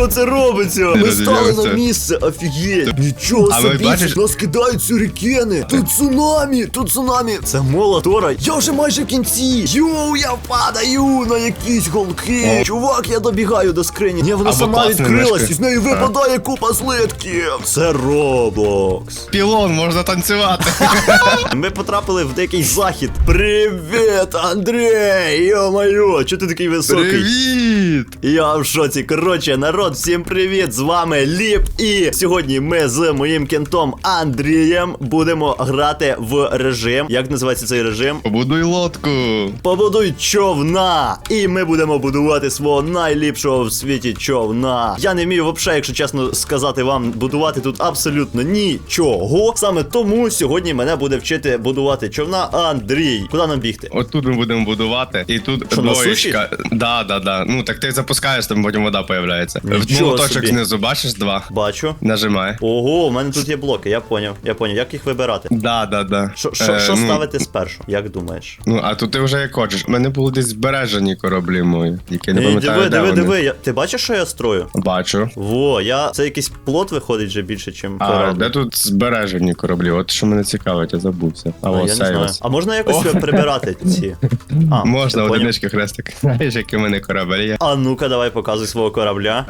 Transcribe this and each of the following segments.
що це робиться? Ми стали на місце, офігеть. Нічого А ви собі, бачиш- нас кидають сюрікени. Тут цунамі, тут цунамі. Це молотора. Я вже майже в кінці. Йоу, я падаю на якісь голки. О. Чувак, я добігаю до скрині. Ні, вона Або сама класна відкрилась, мишка. з неї випадає купа злитків. Це Роблокс. Пілон, можна танцювати. Ми потрапили в деякий захід. Привіт, Андрій! Йо-моє, чого ти такий високий? Привіт! Я в шоці. Коротше, народ, всім привіт! З вами Ліп. І сьогодні ми з моїм кентом Андрієм будемо грати в режим. Як називається цей режим? Побудуй лодку. Побудуй човна! І ми будемо будувати свого найліпшого в світі човна. Я не вмію взагалі, якщо чесно сказати вам, будувати тут абсолютно нічого. Саме тому сьогодні мене буде вчити будувати човна Андрій. Куди нам бігти? Отут ми будемо будувати, і тут Що, на двоєчка. Да, да, да. Ну так ти запускаєш, там потім вода появляється. Нічого Молоточок собі. знизу, бачиш два. Бачу. Нажимай. Ого, у мене тут є блоки, я поняв. Я поняв, як їх вибирати. Да, да, да. Що, що, Е, що ну, ставити спершу? Як думаєш? Ну, а тут ти вже як хочеш. У мене були десь збережені кораблі мої, які не Ні, пам'ятаю. диви, де диви, вони. диви. Я... Ти бачиш, що я строю? Бачу. Во, я. Це якийсь плот виходить вже більше, ніж А корабль. де тут збережені кораблі? От що мене цікавить, я забувся. А, А, о, я не знаю. Сейвас. А можна якось О. прибирати ці? А, Можна ти поняв? одинички хрестик. Знаєш, який у мене корабель є. А ну-ка, давай показуй свого корабля.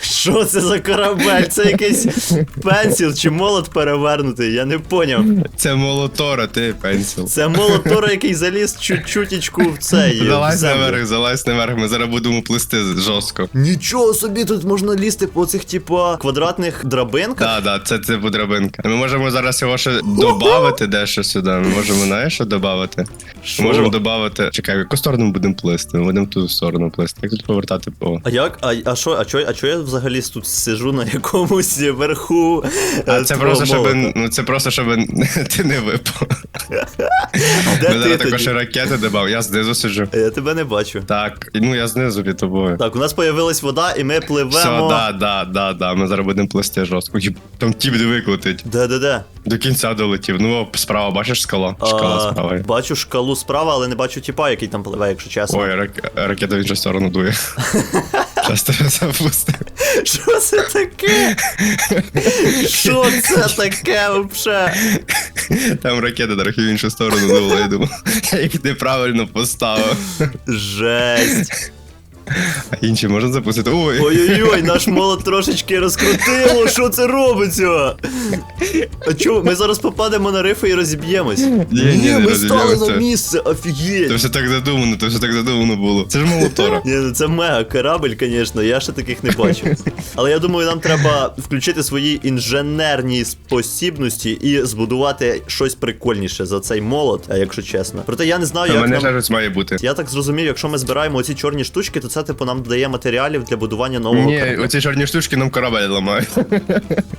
Що це за корабель? Це якийсь пенсіл чи молот перевернутий, я не поняв. Це молотора, ти пенсіл. Це молот Тора, який заліз чуть-чутічку в цей. Залазь наверх, залазь наверх, ми зараз будемо плисти жорстко. Нічого собі, тут можна лізти по цих, типа, квадратних драбинках. Так, да, це, це буде драбинка. Ми можемо зараз його ще додати дещо сюди. Ми можемо, знаєш, що додати? Що? Ми можемо додати. Чекай, в яку сторону ми будемо плисти? Ми будемо в ту сторону плисти. Як тут повертати по. А як? А, а що, а чо, а чо я взагалі тут сижу на якомусь верху? А е, це просто, щоб ну це просто, щоб ти не випав. Де Ми зараз також тоді? ракети додав. Я знизу сиджу. Я тебе не бачу. Так, ну я знизу під тобою. Так, у нас появилась вода, і ми пливемо. Все, да, да, да, да. Ми зараз будемо плисти жорстко. Там тіп де виклутить. Де-де-де? До кінця долетів. Ну, справа, бачиш скала? Шкала справа. Бачу шкалу справа, але не бачу тіпа, який там пливе, якщо чесно. Ой, рак... ракета в іншу сторону дує. Тебе запустив. Що це таке? Що це таке вообще? Там ракета трохи в іншу сторону дула, я думаю. Я їх неправильно поставив. Жесть. А інші можна запустити? Ой, Ой-ой-ой, наш молот трошечки розкрутило, що це робиться? А чо, ми зараз попадемо на рифи і розіб'ємось. ні, не ми стали на місце, То офігеть. все так задумано, то все так задумано було. Це ж молотора. Ні, ну це мега корабль, звісно, я ще таких не бачив. Але я думаю, нам треба включити свої інженерні спосібності і збудувати щось прикольніше за цей молот, а якщо чесно. Проте я не знаю, У як мене нам... має бути. Я так зрозумів, якщо ми збираємо оці чорні штучки, то це типу нам дає матеріалів для будування нового Ні, корабля. оці чорні штучки нам корабель ламають.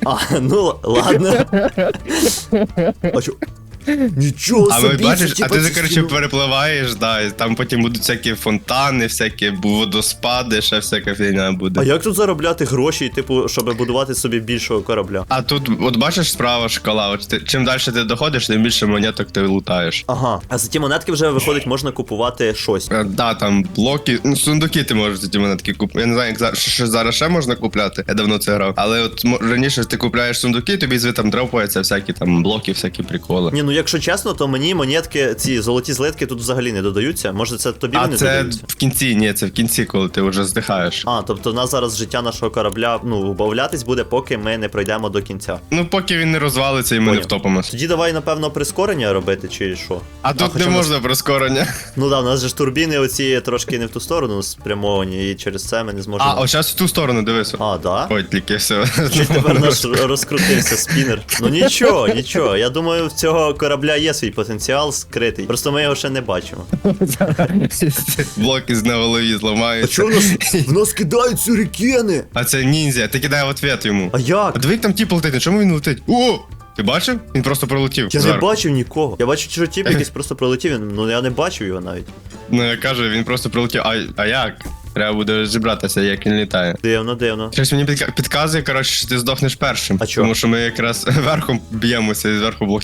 А, ну ладно. А? Нічого А собі, ви бачиш, а ти ці коротше перепливаєш, да, і там потім будуть всякі фонтани, всякі водоспади, ще всяка фігня А як тут заробляти гроші, типу, щоб будувати собі більшого корабля? А тут, от бачиш справа шкала, от ти, чим далі ти доходиш, тим більше монеток ти лутаєш. Ага. А за ті монетки вже виходить, можна купувати щось. Е, Да, там блоки, ну сундуки ти можеш за ті монетки купити. Я не знаю, як зараз, що зараз ще можна купляти. Я давно це грав. Але от мо- раніше ти купляєш сундуки, тобі звідти там дропаються всякі там блоки, всякі приколи. Ні, ну якщо чесно, то мені монетки, ці золоті злитки тут взагалі не додаються. Може це тобі А вони це додаються? в кінці, ні, це в кінці, коли ти вже здихаєш. А, тобто в нас зараз життя нашого корабля ну, убавлятись буде, поки ми не пройдемо до кінця. Ну, поки він не розвалиться і ми не втопимося. Тоді давай, напевно, прискорення робити, чи що? А тут не в нас- можна прискорення. Ну да, у нас же ж турбіни оці трошки не в ту сторону спрямовані, і через це ми не зможемо. А, ось зараз в ту сторону дивися. А, да? Ой, тільки все. Чи тепер наш розкрутився спінер? Ну нічого, нічого. Я думаю, в цього корабля є свій потенціал скритий. Просто ми його ще не бачимо. Блоки з на голові А зламаються. чого в нас, в нас кидають сюрікени? А це ніндзя, ти кидай в ответ йому. А як? А диви, як там тіп летить, чому він летить? О! Ти бачив? Він просто пролетів. Я не бачив нікого. Я бачив, що тіп якийсь просто пролетів, він- ну я не бачив його навіть. Ну я кажу, він просто пролетів. А, а як? Треба буде розібратися, як він літає. Дивно, дивно. Щось мені підка- підказує, коротше, що ти здохнеш першим. А чого? Тому що ми якраз верхом б'ємося і зверху блок.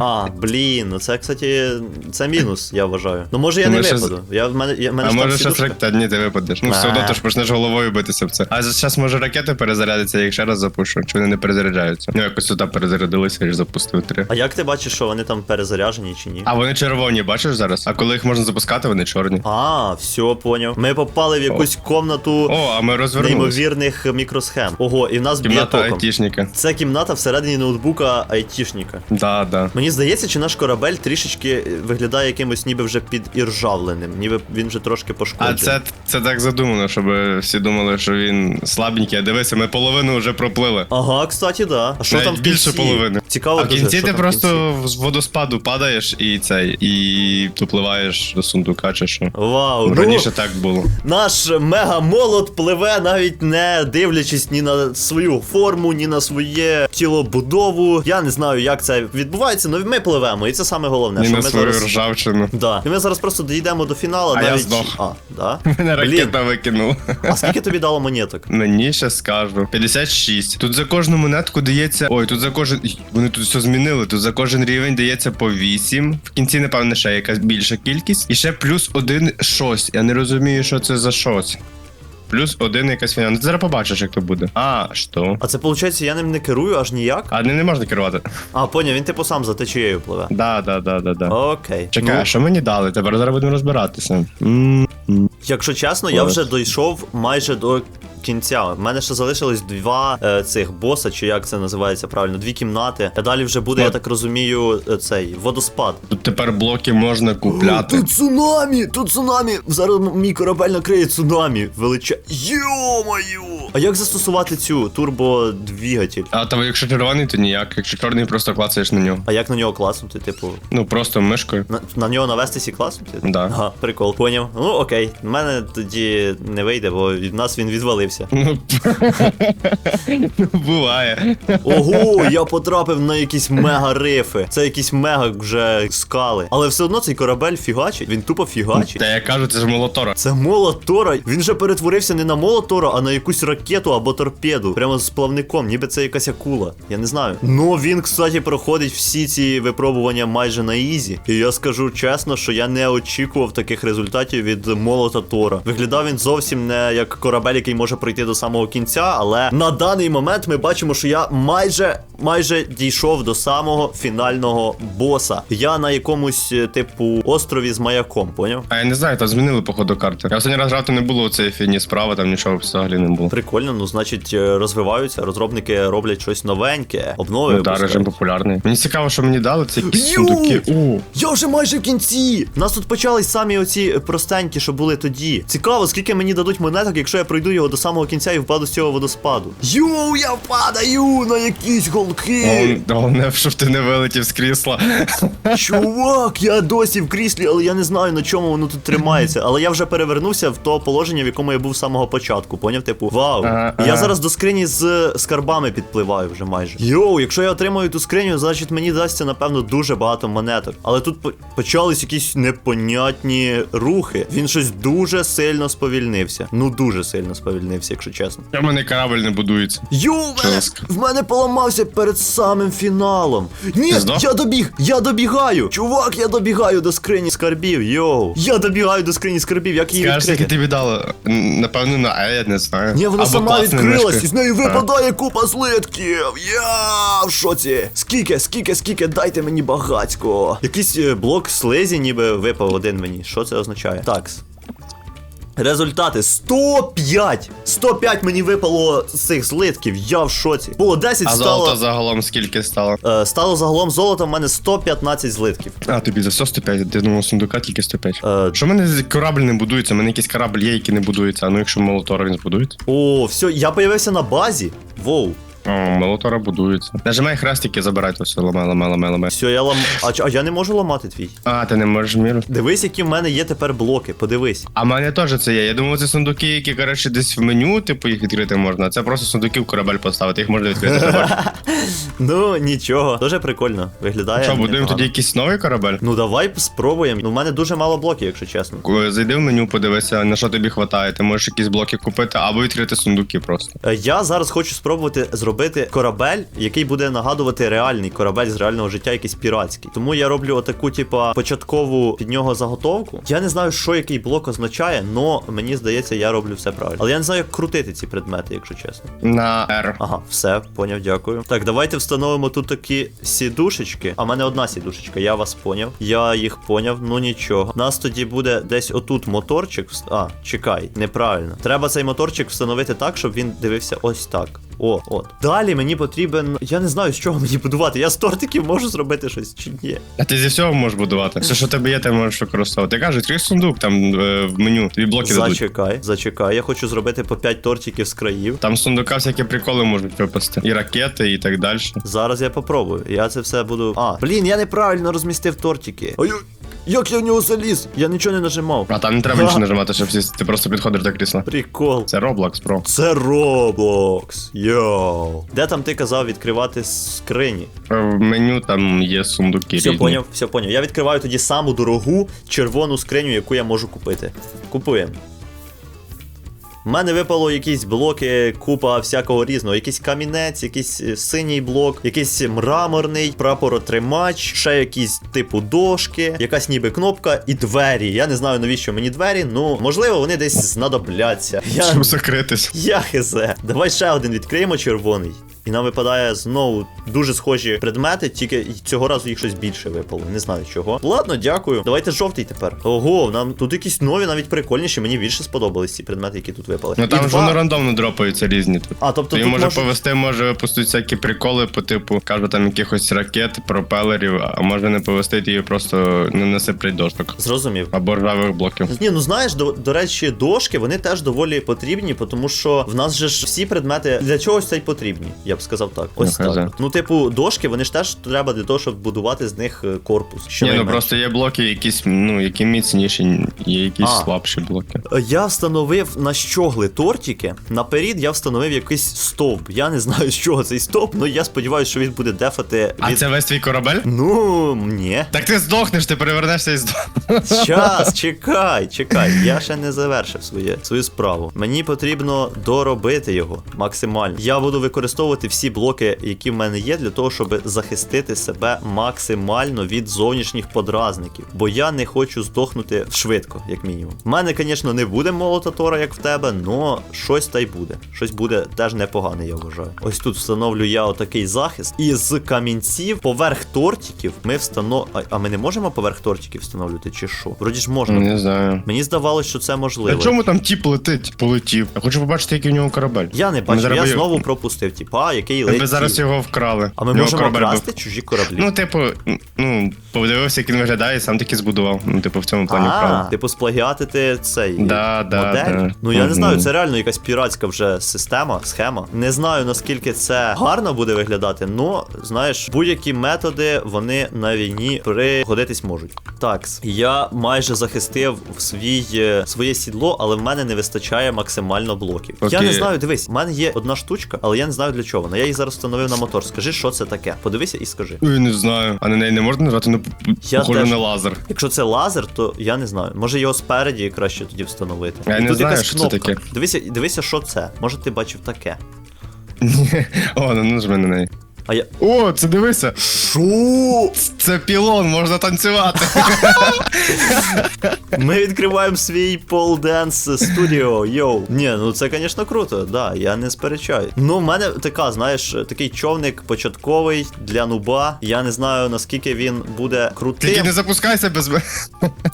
А, блін, ну це, кстати, це мінус, я вважаю. Ну може я Ну, не ми ще випаду. Я в мене, я, в мене А ж там може щось сідушка. рак... Ні, ти випадеш. Ну все А. одно ти ж почнеш головою битися в це. А зараз може ракети перезарядяться, я їх ще раз запушу. Чи вони не перезаряджаються? Ну якось сюди перезарядилися, ж запустив три. А як ти бачиш, що вони там перезаряжені чи ні? А вони червоні, бачиш зараз? А коли їх можна запускати, вони чорні. А, все, поняв. Ми попали в якусь комнату О, а ми неймовірних мікросхем. Ого, і в нас б'є Кімната током. айтішника. Це кімната всередині ноутбука айтішника. Да, да. Мені здається, чи наш корабель трішечки виглядає якимось ніби вже підіржавленим, ніби він вже трошки А це, це так задумано, щоб всі думали, що він слабенький. А дивися, ми половину вже проплили. Ага, кстати, да. А що Навіть там в більше кінці? половини. Цікаво, а в дуже, кінці що ти там в просто з водоспаду падаєш і цей, і допливаєш до сундука чи що. Вау, ну, Раніше так було. Наш мегамолот пливе навіть не дивлячись ні на свою форму, ні на своє тілобудову. Я не знаю, як це відбувається, але ми пливемо, і це саме головне. І що на ми свою зараз... ржавчину. Да. І ми зараз просто дійдемо до фіналу. А я здох. А, да? Мене ракета викинула. а скільки тобі дало монеток? Мені ще скажу. 56. Тут за кожну монетку дається. Ой, тут за кожен. Вони тут все змінили. Тут за кожен рівень дається по 8. В кінці, напевно, ще якась більша кількість. І ще плюс один щось. Я не розумію, що це за щось. Плюс один якась фіна. Ну, ти зараз побачиш, як то буде. А, що? А це виходить, я ним не керую аж ніяк. А ним не можна керувати. А, поняв, він типу сам за течією пливе. Да, да, да, да, да. Окей. Чекай, Ну, а що мені дали? Тепер зараз будемо розбиратися. М, Якщо чесно, я вже дійшов майже до кінця. У мене ще залишилось два е, цих боса, чи як це називається правильно, дві кімнати. А далі вже буде, я так розумію, е, цей водоспад. Тут тепер блоки можна купляти. Тут цунамі! Тут цунамі! Зараз мій корабель накриє цунамі. Велича. Йо-маю! А як застосувати цю турбодвігатель? А то якщо червоний, то ніяк. Якщо чорний, просто клацаєш на нього. А як на нього класнути? Типу, Ну просто мишкою. на, на нього навестись і класнути? Да. Ага, прикол. Поняв. Ну окей. В мене тоді не вийде, бо від нас він відвалився. Ну, ну, буває. Ого, я потрапив на якісь мега рифи. Це якісь мега вже скали. Але все одно цей корабель фігачить. Він тупо фігачить. Та я кажу, це ж молотора. Це молот Тора. Він же перетворився не на молот Тора, а на якусь ракету або торпеду. Прямо з плавником, ніби це якась акула. Я не знаю. Ну він, кстати, проходить всі ці випробування майже на ізі. І я скажу чесно, що я не очікував таких результатів від молота Тора. Виглядав він зовсім не як корабель, який може пройти до самого кінця, але на даний момент ми бачимо, що я майже майже дійшов до самого фінального боса. Я на якомусь е, типу острові з маяком, поняв? А я не знаю, там змінили походу карти. Я останній раз грав, то не було цієї фіні справа, там нічого взагалі не було. Прикольно, ну значить е, розвиваються, розробники роблять щось новеньке, обнови. Ну, да, випускають. режим популярний. Мені цікаво, що мені дали це якісь Ю! сундуки. О, Я вже майже в кінці. У нас тут почались самі оці простенькі, що були тоді. Цікаво, скільки мені дадуть монеток, якщо я пройду його до самого кінця і впаду з цього водоспаду. Йоу, я падаю на якісь голки. Головне- Головне, щоб ти не вилетів з крісла. Чувак, я досі в кріслі, але я не знаю на чому воно тут тримається. Але я вже перевернувся в то положення, в якому я був з самого початку. Поняв? Типу, вау. Ага, Я зараз до скрині з скарбами підпливаю вже майже. Йоу, якщо я отримаю ту скриню, значить мені дасться, напевно, дуже багато монеток. Але тут по- почались якісь непонятні рухи. Він щось дуже сильно сповільнився. Ну дуже сильно сповільнився, якщо чесно. У мене корабль не будується. Мене, в мене поламався перед самим фіналом. Ні, я добіг, я добігаю. Чувак, я добігаю до скрині скарбів. Йоу. Я добігаю до скрині скарбів, як її Скажеш, відкрити? тобі дало? Напевно, на Е, я не знаю. Ні, вона Або сама відкрилась, мишка. і з нею А. випадає купа злитків. Я в шоці. Скільки, скільки, скільки, дайте мені багацько. Якийсь е, блок слизі ніби випав один мені. Що це означає? Такс. Результати 105! 105 мені випало з цих злитків, я в шоці. Було 10, А стало. золото загалом скільки стало? Е, стало загалом золота в мене 115 злитків. А, тобі за все 105, ти думав, сундука тільки 105. Е, Що в мене корабль не будується? У мене якийсь корабль є, який не будується. А ну якщо молотора він збудується. О, все, я появився на базі. Воу. О, молотора будується. Нажимай хрестики, забирай то все, ламай, ламай, ламай, ламай. Все, я лам. А, ч- а я не можу ламати твій. А, ти не можеш міру. Дивись, які в мене є тепер блоки. Подивись. А в мене теж це є. Я думав, це сундуки, які, коротше, десь в меню, типу, їх відкрити можна. Це просто сундуки в корабель поставити, їх можна відкрити. ти. Ну, нічого. Дуже прикольно. Виглядає. Що, будуємо непогано. тоді якийсь новий корабель? Ну давай спробуємо. Ну, в мене дуже мало блоків, якщо чесно. Коли Зайди в меню, подивися, на що тобі вистачає. Ти можеш якісь блоки купити або відкрити сундуки просто. Е, Я зараз хочу спробувати зробити корабель, який буде нагадувати реальний корабель з реального життя, якийсь піратський. Тому я роблю отаку, типа, початкову під нього заготовку. Я не знаю, що який блок означає, але мені здається, я роблю все правильно. Але я не знаю, як крутити ці предмети, якщо чесно. На R. Ага, все, поняв, дякую. Так, давайте встановимо тут такі сідушечки. А в мене одна сідушечка, я вас поняв. Я їх поняв, ну нічого. У нас тоді буде десь отут моторчик. А, чекай, неправильно. Треба цей моторчик встановити так, щоб він дивився ось так. О, от. Далі мені потрібен. Я не знаю, з чого мені будувати. Я з тортиків можу зробити щось чи ні. А ти зі всього можеш будувати. Все, що тебе є, ти можеш використовувати. Я кажу, відкрий сундук там е, в меню, тобі блоки дадуть. Зачекай, зачекай. Я хочу зробити по 5 тортиків з країв. Там з сундука всякі приколи можуть випасти. І ракети, і так далі. Зараз я попробую. Я це все буду. А, блін, я неправильно розмістив тортики. Ой, як я в нього заліз? Я нічого не нажимав. А там не треба нічого нажимати, щоб всі. Ти просто підходиш до крісла. Прикол. Це Roblox, бро. Це Roblox. Йоу. Де там ти казав відкривати скрині? Е, В меню там є сундуки. Все різні. поняв, все поняв. Я відкриваю тоді саму дорогу червону скриню, яку я можу купити. Купуємо. У мене випало якісь блоки, купа всякого різного. Якийсь камінець, якийсь е, синій блок, якийсь мраморний, прапоротримач, ще якісь типу дошки, якась ніби кнопка і двері. Я не знаю навіщо мені двері, ну можливо вони десь знадобляться. Я, Щоб закритись. я хизе. Давай ще один відкриємо червоний. І нам випадає знову дуже схожі предмети, тільки цього разу їх щось більше випало. Не знаю чого. Ладно, дякую. Давайте жовтий тепер. Ого, нам тут якісь нові, навіть прикольніші. Мені більше сподобались ці предмети, які тут випали. Ну І там два- воно рандомно дропаються різні тут. А, тобто Тобі тут може може... повести, може випустити всякі приколи по типу, кажу, там якихось ракет, пропелерів, а може не повести її просто не насиплять дошок. Зрозумів. Або ржавих блоків. Ні, ну знаєш, до, до речі, дошки вони теж доволі потрібні, тому що в нас же ж всі предмети для чогось це й потрібні, я б сказав так. Ось Ну, так. Ну, типу, дошки, вони ж теж треба для того, щоб будувати з них е, корпус. Ні, ну просто є блоки, якісь, ну, які міцніші, є якісь А. слабші блоки. Я встановив на щогли тортики. Наперед я встановив якийсь стовп. Я не знаю, з чого цей стовп, але я сподіваюся, що він буде дефати А це весь твій корабель? Ну, ні. Так ти здохнеш, ти перевернешся і здохнеш. Час, чекай, чекай. Я ще не завершив своє, свою справу. Мені потрібно доробити його максимально. Я буду використовувати всі блоки, які в мене є, для того, щоб захистити себе максимально від зовнішніх подразників. Бо я не хочу здохнути швидко, як мінімум. У мене, звісно, не буде молота Тора, як в тебе, але щось та й буде. Щось буде теж непогане, я вважаю. Ось тут встановлю я отакий захист. І з камінців поверх тортиків ми встанов... А, а ми не можемо поверх тортиків встановлювати, чи що? Вроді ж можна. Не знаю. Мені здавалось, що це можливо. чому там тіп летить? Полетів. Я хочу побачити, який в нього корабель. Я не бачив, я знову пропустив, типа, який Ми зараз його вкрали. А ми Його можемо корабель був. чужі кораблі. Ну, типу, ну, подивився, як він виглядає, і сам таки збудував. Ну, типу, в цьому плані вкрали. типу сплагіатити цей Да, да, модель. да. Ну я не знаю, це реально якась піратська вже система, схема. Не знаю наскільки це гарно буде виглядати, але знаєш, будь-які методи вони на війні пригодитись можуть. Так, я майже захистив свій, е, своє сідло, але в мене не вистачає максимально блоків. Я не знаю, дивись, в мене є одна штучка, але я не знаю для чого. вона. Я її зараз встановив на мотор. Скажи, що це таке? Подивися і скажи. Ой, не знаю. А на неї не можна назвати, ну, Я теж. на лазер. Якщо це лазер, то я не знаю. Може його спереді краще тоді встановити. Я І не тут знаю, якась що це таке. Дивися, дивися, що це. Може, ти бачив таке. О, ну нажми на неї. А я. О, це дивися. Шо? Це пілон, можна танцювати. Ми відкриваємо свій пол денс студіо. Йоу. Ні, ну це, звісно, круто, да, я не сперечаю. Ну, в мене така, знаєш, такий човник початковий для нуба. Я не знаю наскільки він буде крутим. Тільки не запускайся без мене.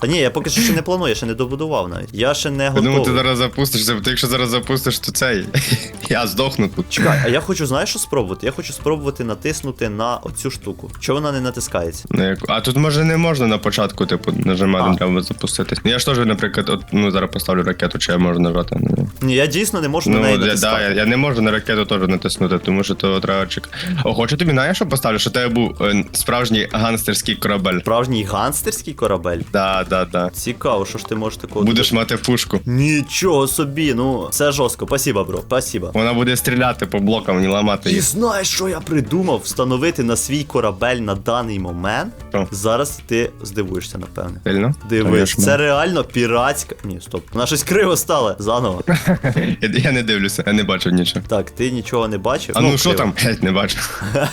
Та ні, я поки що ще не планую, я ще не добудував навіть. Я ще не Я думаю, ти зараз запустишся, бо ти якщо зараз запустиш, то цей. Я здохну тут. Чекай, а я хочу, знаєш, що спробувати? Я хочу спробувати спробувати натиснути на оцю штуку. Чого вона не натискається? Ну, А тут може не можна на початку, типу, нажимати, А. треба запуститись. Ну, Я ж теж, наприклад, от, ну зараз поставлю ракету, чи я можу нажати. Ну, Ні, я дійсно не можу на Ну, неї я, да, я, я не можу на ракету теж натиснути, тому що то треба чекати. О, хочу тобі знаєш, що поставлю, що тебе був е, справжній гангстерський корабель. Справжній ганстерський корабель. Да, да, да. Цікаво, що ж ти можеш такого. Будеш мати пушку. Нічого собі, ну це жорстко. Спасибо, бро. Спасибо. Вона буде стріляти по блокам, не ламати І їх. знаєш, що я придумав? Встановити на свій корабель на даний момент. Що? Зараз ти здивуєшся, напевне. Сильно? Дивись, Конечно. це реально піратська. Ні, стоп. Вона щось криво стало. Заново. Я, я не дивлюся, я не бачу нічого. Так, ти нічого не бачив. А ну що криво. там? Геть, не бачу.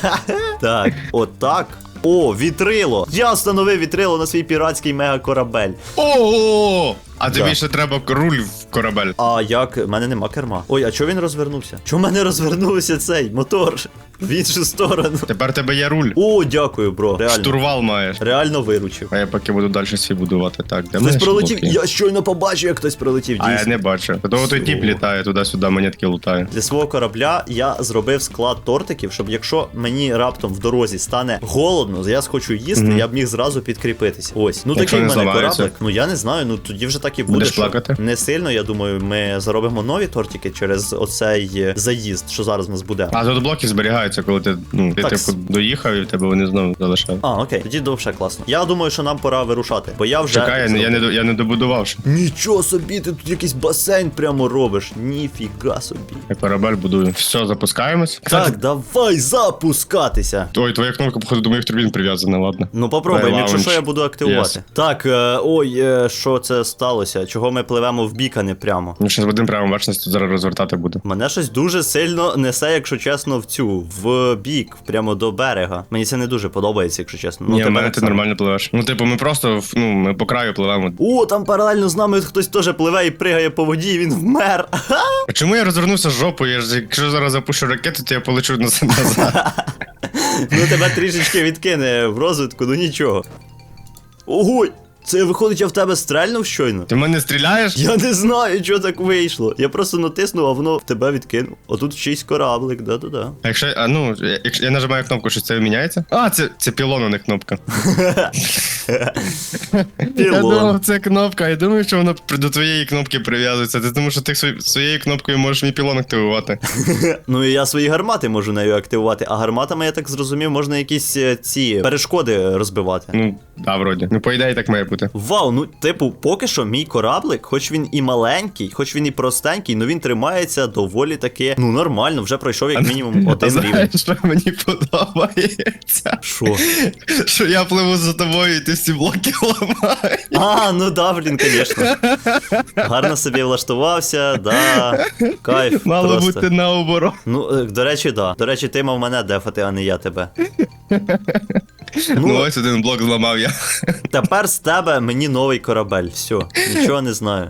Так, отак. О, вітрило! Я встановив вітрило на свій піратський мегакорабель. О! А тобі ще треба руль в корабель. А як? У мене нема керма. Ой, а чого він розвернувся? Чого в мене розвернувся цей мотор? В іншу сторону. Тепер в тебе є руль. О, дякую, бро. Реально. Штурвал маєш. Реально виручив. А я поки буду далі свій будувати. Так, де Хтось пролетів. блоки? Я щойно побачив, як хтось пролетів. А я Дійсно. не бачу. Того той тіп літає туди-сюди, монетки лутає. Для свого корабля я зробив склад тортиків, щоб якщо мені раптом в дорозі стане голодно, я схочу їсти, я б міг зразу підкріпитися. Ось. Ну Якщо такий в не мене зламаються? кораблик. Ну я не знаю, ну тоді вже так і буде. Плакати? Не сильно, я думаю, ми заробимо нові тортики через оцей е, заїзд, що зараз у нас буде. А тут блоки зберігаються, коли ти, ну, ти Так, типу доїхав і в тебе вони знову залишають. А, окей, тоді довше класно. Я думаю, що нам пора вирушати, бо я вже. Чекай, я, не- я, не, я не добудував ще. Нічого собі, ти тут якийсь басейн прямо робиш. Ніфіга собі. Я корабель будую. Все, запускаємось. Так, давай запускатися. Ой, твоя кнопка, походу, до моїх турбін прив'язана, ладно. Ну попробуємо, Дай якщо що, я буду активувати. Yes. Так, е, ой, е, що це сталося? Чого ми пливемо в бік, а не прямо? Ну, зараз в один прямо тут зараз розвертати буде. Мене щось дуже сильно несе, якщо чесно, в цю, в бік, прямо до берега. Мені це не дуже подобається, якщо чесно. Ні, тебе в мене ти нормально пливеш. Ну, типу, ми просто в- ну, ми по краю пливемо. О, там паралельно з нами хтось теж пливе і пригає по воді, і він вмер. А чому я розвернувся жопою? Я ж, якщо зараз запущу ракету, то я полечу наз- назад. Ну тебе трішечки відкине в розвитку, ну нічого. Ого! Це виходить, я в тебе стрельнув щойно? Ти в мене стріляєш? Я не знаю, що так вийшло. Я просто натиснув, а воно в тебе відкинув. Отут чийсь кораблик, да-да-да. А якщо а ну, якщо я нажимаю кнопку, що це міняється? А, це, це пілон, а не кнопка. Я думав, це кнопка. Я думаю, що воно до твоєї кнопки прив'язується. Ти тому що ти своєю кнопкою можеш мій пілон активувати. Ну і я свої гармати можу нею активувати, а гарматами, я так зрозумів, можна якісь е, ці перешкоди розбивати. Ну, да, вроді. Ну, по ідеї, так має бути. Вау, ну типу, поки що мій кораблик, хоч він і маленький, хоч він і простенький, ну він тримається доволі таки, ну нормально, вже пройшов як мінімум один рівень. знаєш, що мені подобається? Що? Що я пливу за тобою, і ти всі блоки ламаєш. А, ну да, блін, звісно. Гарно собі влаштувався, да. Кайф. Мало просто. бути наоборот. Ну, е, до речі, да. До речі, ти мав мене дефати, а не я тебе. Ну, Ну, ось один блок зламав я. тепер з тебе мені новий корабель. Все, нічого не знаю.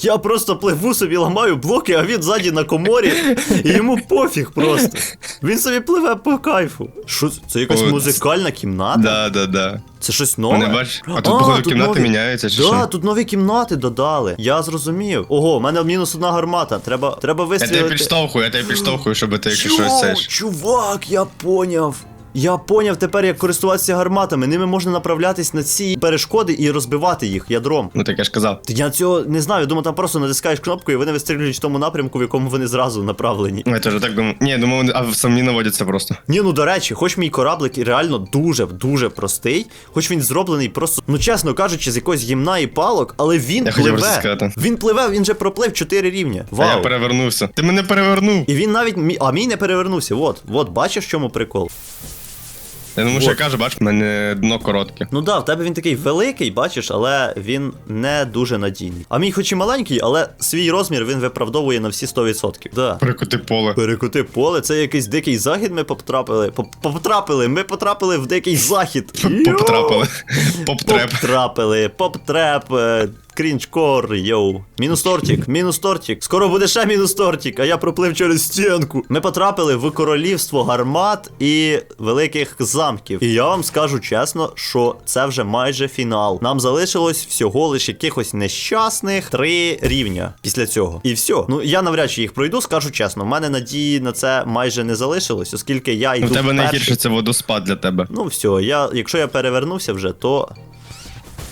Я просто пливу собі, ламаю блоки, а він ззаді на коморі, і йому пофіг просто. Він собі пливе по кайфу. Що це? Якась О, музикальна кімната? Да, да, да. Це щось нове? Не бачиш? А тут, походу, кімнати нові- міняються, чи да, що? тут нові кімнати додали. Я зрозумів. Ого, в мене мінус одна гармата. Треба, треба Я тебе підштовхую, я тебе підштовхую, щоб ти якщо щось чувак, я поняв. Я поняв тепер, як користуватися гарматами. Ними можна направлятись на ці перешкоди і розбивати їх ядром. Ну так я ж казав. Та Я цього не знаю. Думаю, там просто натискаєш кнопку і вони вистрілюють в тому напрямку, в якому вони зразу направлені. Ну, Я теж так думав. Ні, вони а самі наводяться просто. Ні, ну до речі, хоч мій кораблик і реально дуже дуже простий, хоч він зроблений просто, ну чесно кажучи, з якогось гімна і палок, але він Я пливе. Він пливе, він же проплив 4 рівня. А я перевернувся. Ти мене перевернув. І він навіть мі- а мій не перевернувся. От, от, бачиш, в чому прикол. Я думаю, що я кажу, бач, в мене дно коротке. Ну да, в тебе він такий великий, бачиш, але він не дуже надійний. А мій хоч і маленький, але свій розмір він виправдовує на всі 100%. Да. Прикути поле. Перекоти поле, це якийсь дикий захід ми потрапили. Потрапили, ми потрапили в дикий захід. Потрапили. Поп-треп. Потрапили, поп-треп, скрінчкор, йоу. Мінус тортик, мінус тортик. Скоро буде ще мінус тортик, а я проплив через стінку. Ми потрапили в королівство гармат і великих замків. І я вам скажу чесно, що це вже майже фінал. Нам залишилось всього лише якихось нещасних три рівня після цього. І все. Ну я навряд чи їх пройду, скажу чесно. У мене надії на це майже не залишилось, оскільки я йду У тебе найгірше це водоспад для тебе. Ну все, я, якщо я перевернувся вже, то.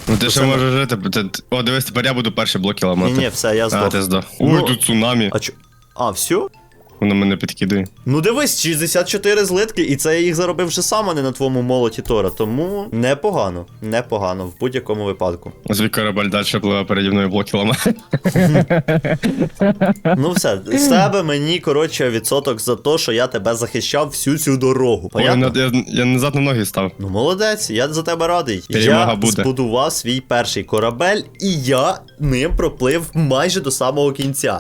Ну ти ще можеш жити. ти- О, дивись, тепер я буду перші блоки ламати. Ні, ні, все, я А, ти здох. Ну, Ой, тут цунамі. А чо? А, все? Воно мене підкидує. Ну дивись, 64 злитки, і це я їх заробив вже сам, а не на твоєму молоті Тора. Тому непогано, непогано в будь-якому випадку. Звій корабель далі пливе переді мною блоки ламає. Ну все, з тебе мені, коротше, відсоток за те, що я тебе захищав всю цю дорогу. Ой, Понятно? на- я, я назад на ноги став. Ну молодець, я за тебе радий. Перемога я буде. збудував свій перший корабель, і я ним проплив майже до самого кінця.